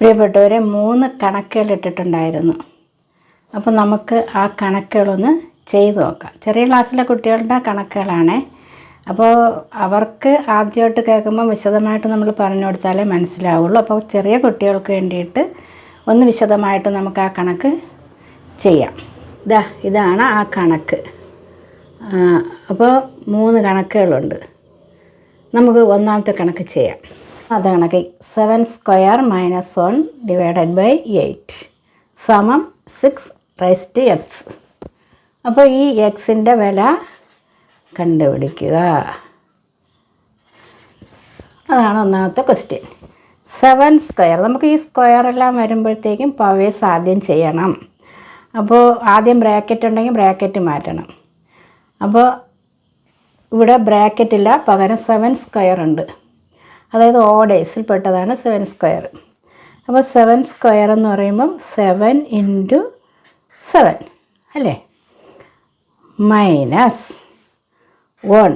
പ്രിയപ്പെട്ടവരെ മൂന്ന് കണക്കുകൾ ഇട്ടിട്ടുണ്ടായിരുന്നു അപ്പോൾ നമുക്ക് ആ കണക്കുകളൊന്ന് ചെയ്തു നോക്കാം. ചെറിയ ക്ലാസ്സിലെ കുട്ടികളുടെ കണക്കുകളാണ്. അപ്പോൾ അവർക്ക് ആദ്യമായിട്ട് കേൾക്കുമ്പോൾ വിശദമായിട്ട് നമ്മൾ പറഞ്ഞു കൊടുത്താലേ മനസ്സിലാവുള്ളൂ. അപ്പോൾ ചെറിയ കുട്ടികൾക്ക് വേണ്ടിയിട്ട് ഒന്ന് വിശദമായിട്ട് നമുക്ക് ആ കണക്ക് ചെയ്യാം. ഇതാ ഇതാണ് ആ കണക്ക്. അപ്പോൾ മൂന്ന് കണക്കുകളുണ്ട്. നമുക്ക് ഒന്നാമത്തെ കണക്ക് ചെയ്യാം. അത് കണക്ക് seven square minus one divided by eight സമം സിക്സ് റൈസ് ടു എക്സ് അപ്പോൾ ഈ എക്സിന്റെ വില കണ്ടുപിടിക്കുക. അതാണ് ഒന്നാമത്തെ ക്വസ്റ്റ്യൻ സെവൻ സ്ക്വയർ നമുക്ക് ഈ സ്ക്വയർ എല്ലാം വരുമ്പോഴത്തേക്കും പവേഴ്സ് ആദ്യം ചെയ്യണം. അപ്പോൾ ആദ്യം ബ്രാക്കറ്റ് ഉണ്ടെങ്കിൽ ബ്രാക്കറ്റ് മാറ്റണം. അപ്പോൾ ഇവിടെ ബ്രാക്കറ്റില്ല പകരം സെവൻ സ്ക്വയർ ഉണ്ട്. അതായത് ഓഡേഴ്സിൽ പെട്ടതാണ് സെവൻ സ്ക്വയർ അപ്പോൾ സെവൻ സ്ക്വയർ എന്ന് പറയുമ്പം സെവൻ ഇന്റു സെവൻ അല്ലേ? Minus one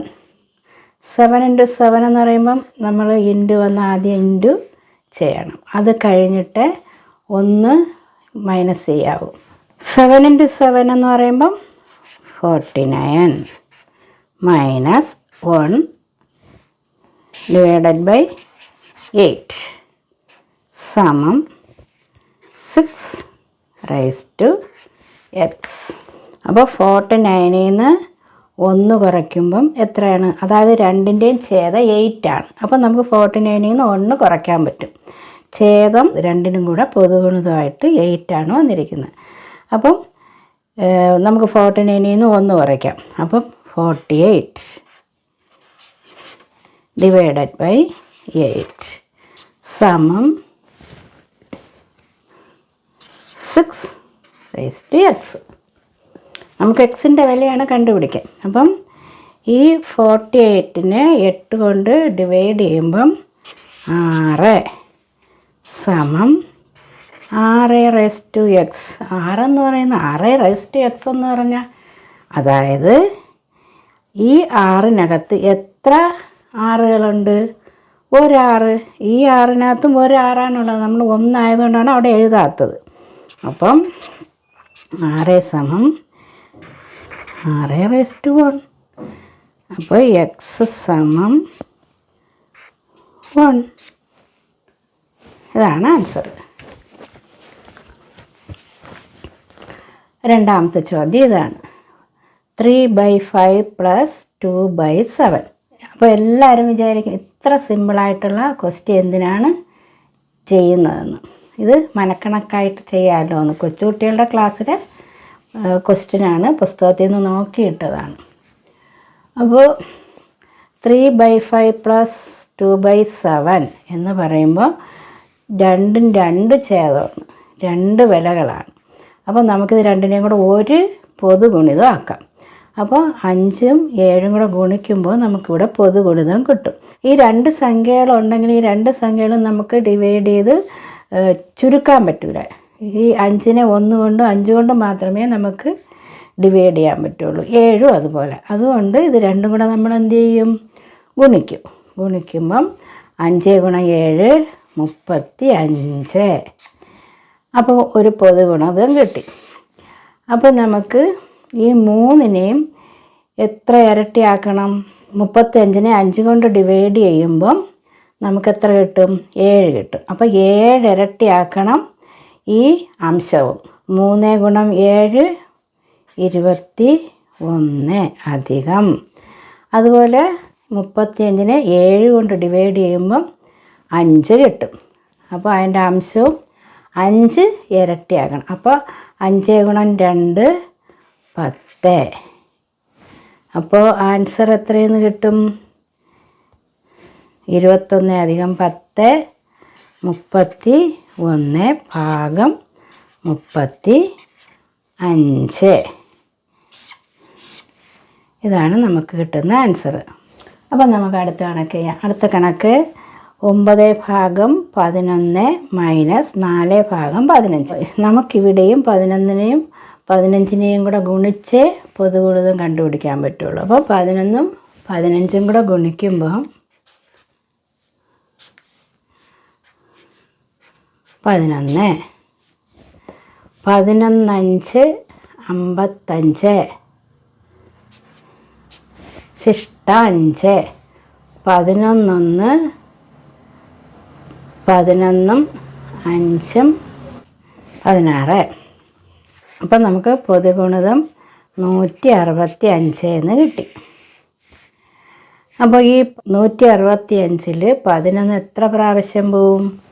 seven into seven എന്ന് പറയുമ്പം നമ്മൾ ഇന്റു വന്ന് ആദ്യം ഇന്റു ചെയ്യണം. അത് കഴിഞ്ഞിട്ട് ഒന്ന് മൈനസ് ചെയ്യാവും. സെവൻ ഇന്റു സെവൻ എന്ന് പറയുമ്പം forty nine minus one divided by eight സമം സിക്സ് റൈസ് ടു എക്സ് അപ്പോൾ ഫോർട്ടി നയനിൽ നിന്ന് ഒന്ന് കുറയ്ക്കുമ്പം എത്രയാണ്? അതായത് രണ്ടിന്റെയും ഛേദം എയ്റ്റ് ആണ്. അപ്പോൾ നമുക്ക് ഫോർട്ടി നയനിൽ നിന്ന് ഒന്ന് കുറയ്ക്കാൻ പറ്റും. ഛേദം രണ്ടിനും കൂടെ പൊതുഗുണിതമായിട്ട് എയ്റ്റ് ആണ് വന്നിരിക്കുന്നത്. അപ്പം നമുക്ക് ഫോർട്ടി നയനിൽ നിന്ന് ഒന്ന് കുറയ്ക്കാം. അപ്പം forty eight divided by eight സമം സിക്സ് റേസ് ടു എക്സ് നമുക്ക് എക്സിന്റെ വിലയാണ് കണ്ടുപിടിക്കാൻ. അപ്പം ഈ ഫോർട്ടി എയ്റ്റിനെ എട്ട് കൊണ്ട് ഡിവൈഡ് ചെയ്യുമ്പം ആറ് സമം ആറ് റേസ് ടു എക്സ് ആറെന്ന് പറയുന്ന ആറ് റേസ് ടു എക്സ് എന്ന് പറഞ്ഞാൽ അതായത് ഈ ആറിനകത്ത് എത്ര ആറുകളുണ്ട്. ഒരാറ് ഈ ആറിനകത്തും ഒരാറാണുള്ളത്. നമ്മൾ ഒന്നായതുകൊണ്ടാണ് അവിടെ എഴുതാത്തത്. അപ്പം ആറ് സമം ആറ് റേസ് ടു വൺ. അപ്പോൾ എക്സ് സമം വൺ. ഇതാണ് ആൻസർ. രണ്ടാമത്തെ ചോദ്യം ഇതാണ്. Three by five plus two by seven അപ്പോൾ എല്ലാവരും വിചാരിക്കും ഇത്ര സിമ്പിളായിട്ടുള്ള ക്വസ്റ്റ്യൻ എന്തിനാണ് ചെയ്യുന്നതെന്ന്. ഇത് മനക്കണക്കായിട്ട് ചെയ്യാമല്ലോ എന്ന്. കൊച്ചുകുട്ടികളുടെ ക്ലാസ്സിലെ ക്വസ്റ്റ്യനാണ് പുസ്തകത്തിൽ നിന്ന് നോക്കിയിട്ടതാണ്. അപ്പോൾ three by five plus two by seven എന്ന് പറയുമ്പോൾ രണ്ടും രണ്ട് ഛേദമാണ്. രണ്ട് വിലകളാണ്. അപ്പോൾ നമുക്കിത് രണ്ടിനെയും കൂടെ ഒരു പൊതു ഗുണിതം ആക്കാം അപ്പോൾ അഞ്ചും ഏഴും കൂടെ ഗുണിക്കുമ്പോൾ നമുക്കിവിടെ പൊതു ഗുണിതം കിട്ടും. ഈ രണ്ട് സംഖ്യകളുണ്ടെങ്കിൽ ഈ രണ്ട് സംഖ്യകളും നമുക്ക് ഡിവൈഡ് ചെയ്ത് ചുരുക്കാൻ പറ്റൂല. ഈ അഞ്ചിനെ ഒന്ന് കൊണ്ടും അഞ്ച് കൊണ്ടും മാത്രമേ നമുക്ക് ഡിവൈഡ് ചെയ്യാൻ പറ്റുള്ളൂ. ഏഴും അതുപോലെ. അതുകൊണ്ട് ഇത് രണ്ടും കൂടെ നമ്മൾ എന്ത് ചെയ്യും? ഗുണിക്കും. ഗുണിക്കുമ്പം അഞ്ച് ഗുണം ഏഴ് മുപ്പത്തി അഞ്ച്. അപ്പോൾ ഒരു പൊതു അതും കിട്ടി. അപ്പോൾ നമുക്ക് ഈ മൂന്നിനെയും എത്ര ഇരട്ടിയാക്കണം? മുപ്പത്തഞ്ചിനെ അഞ്ച് കൊണ്ട് ഡിവൈഡ് ചെയ്യുമ്പം നമുക്ക് എത്ര കിട്ടും? ഏഴ് കിട്ടും. അപ്പോൾ ഏഴ് ഇരട്ടിയാക്കണം ഈ അംശവും. മൂന്ന് ഗുണം ഏഴ് ഇരുപത്തി ഒന്ന് അധികം. അതുപോലെ മുപ്പത്തിയഞ്ചിനെ ഏഴ് കൊണ്ട് ഡിവൈഡ് ചെയ്യുമ്പം അഞ്ച് കിട്ടും. അപ്പോൾ അതിന്റെ അംശവും അഞ്ച് ഇരട്ടിയാക്കണം. അപ്പോൾ അഞ്ച് ഗുണം രണ്ട് പത്ത്. അപ്പോൾ ആൻസർ എത്രയെന്ന് കിട്ടും? ഇരുപത്തൊന്ന് അധികം പത്ത് മുപ്പത്തി ഒന്ന് ഭാഗം മുപ്പത്തി അഞ്ച്. ഇതാണ് നമുക്ക് കിട്ടുന്ന ആൻസർ അപ്പം നമുക്ക് അടുത്ത കണക്ക് ചെയ്യാം. അടുത്ത കണക്ക് ഒമ്പത് ഭാഗം പതിനൊന്ന് മൈനസ് നാല് ഭാഗം പതിനഞ്ച്. നമുക്കിവിടെയും പതിനൊന്നിനെയും പതിനഞ്ചിനെയും കൂടെ ഗുണിച്ച് പൊതുഗുണിതം കണ്ടുപിടിക്കാൻ പറ്റുള്ളൂ. അപ്പോൾ പതിനൊന്നും പതിനഞ്ചും കൂടെ ഗുണിക്കുമ്പോൾ പതിനൊന്ന്. പതിനൊന്നഞ്ച് അമ്പത്തഞ്ച്. ശിഷ്ട അഞ്ച് പതിനൊന്നൊന്ന് പതിനൊന്നും അഞ്ചും പതിനാറ്. അപ്പം നമുക്ക് പൊതുഗുണിതം നൂറ്റി അറുപത്തി അഞ്ച് എന്ന് കിട്ടി. അപ്പോൾ ഈ നൂറ്റി അറുപത്തി അഞ്ചിൽ പതിനൊന്ന് എത്ര പ്രാവശ്യം പോവും?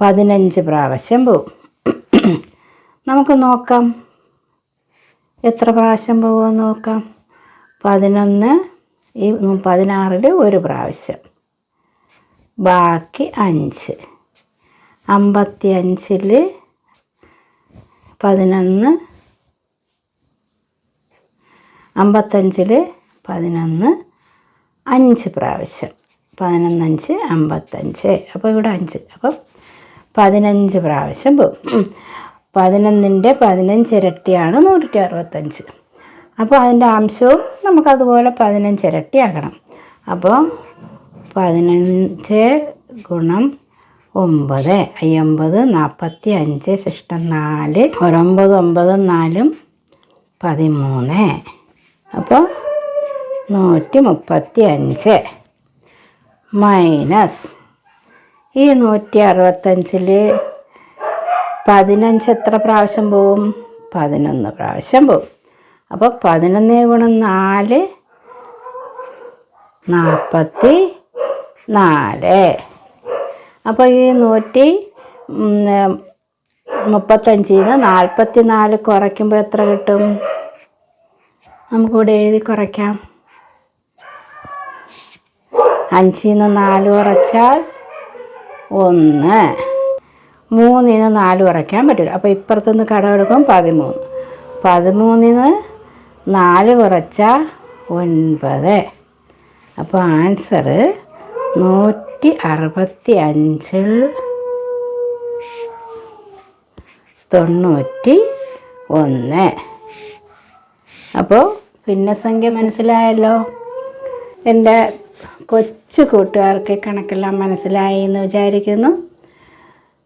പതിനഞ്ച് പ്രാവശ്യം പോവും. നമുക്ക് നോക്കാം. എത്ര പ്രാവശ്യം പോകുമെന്ന് നോക്കാം. പതിനൊന്ന് ഈ പതിനാറിൽ ഒരു പ്രാവശ്യം. ബാക്കി അഞ്ച്. അമ്പത്തി അഞ്ചിൽ പതിനൊന്ന്. അമ്പത്തഞ്ചിൽ പതിനൊന്ന്. അഞ്ച് പ്രാവശ്യം. പതിനൊന്നഞ്ച് അമ്പത്തഞ്ച്. അപ്പോൾ ഇവിടെ അഞ്ച്. അപ്പം പതിനഞ്ച് പ്രാവശ്യം പോകും പതിനൊന്നിന്റെ പതിനഞ്ച് ഇരട്ടിയാണ് നൂറ്റി അറുപത്തഞ്ച് അപ്പോൾ അതിന്റെ അംശവും നമുക്കതുപോലെ പതിനഞ്ച് ഇരട്ടിയാക്കണം. അപ്പോൾ പതിനഞ്ച് ഗുണം ഒമ്പത് അയ്യൊമ്പത് നാൽപ്പത്തി അഞ്ച് ശിഷ്ടം നാല് ഒരൊമ്പത് ഒമ്പത് നാലും പതിമൂന്ന്. അപ്പോൾ നൂറ്റി മുപ്പത്തി അഞ്ച്. മൈനസ്. ഈ നൂറ്റി അറുപത്തഞ്ചിൽ പതിനഞ്ച് എത്ര പ്രാവശ്യം പോവും? പതിനൊന്ന് പ്രാവശ്യം പോവും. അപ്പോൾ പതിനൊന്ന് ഗുണം നാല് നാൽപ്പത്തി നാല്. അപ്പോൾ ഈ നൂറ്റി മുപ്പത്തഞ്ചിൽ നിന്ന് നാൽപ്പത്തി നാല് കുറയ്ക്കുമ്പോൾ എത്ര കിട്ടും? നമുക്കിവിടെ എഴുതി കുറയ്ക്കാം. അഞ്ചിൽ നിന്ന് നാല് കുറച്ചാൽ ഒന്ന്. മൂന്നിൽ നിന്ന് നാല് കുറയ്ക്കാൻ പറ്റില്ല. അപ്പോൾ ഇപ്പുറത്തുനിന്ന് കടമെടുക്കും പതിമൂന്ന്. പതിമൂന്നിൽ നിന്ന് നാല് കുറച്ചാൽ ഒൻപത്. അപ്പോൾ ആൻസർ നൂറ്റി അറുപത്തി അഞ്ചിൽ തൊണ്ണൂറ്റി ഒന്ന് അപ്പോൾ ഭിന്നസംഖ്യ മനസ്സിലായല്ലോ? എന്റെ കൊച്ചു കൂട്ടുകാർക്ക് കണക്കെല്ലാം മനസ്സിലായി എന്ന് വിചാരിക്കുന്നു.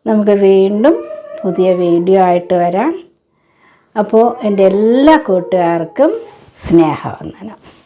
നമുക്ക് വീണ്ടും പുതിയ വീഡിയോ ആയിട്ട് വരാം. അപ്പോൾ എന്റെ എല്ലാ കൂട്ടുകാർക്കും സ്നേഹവന്ദനം.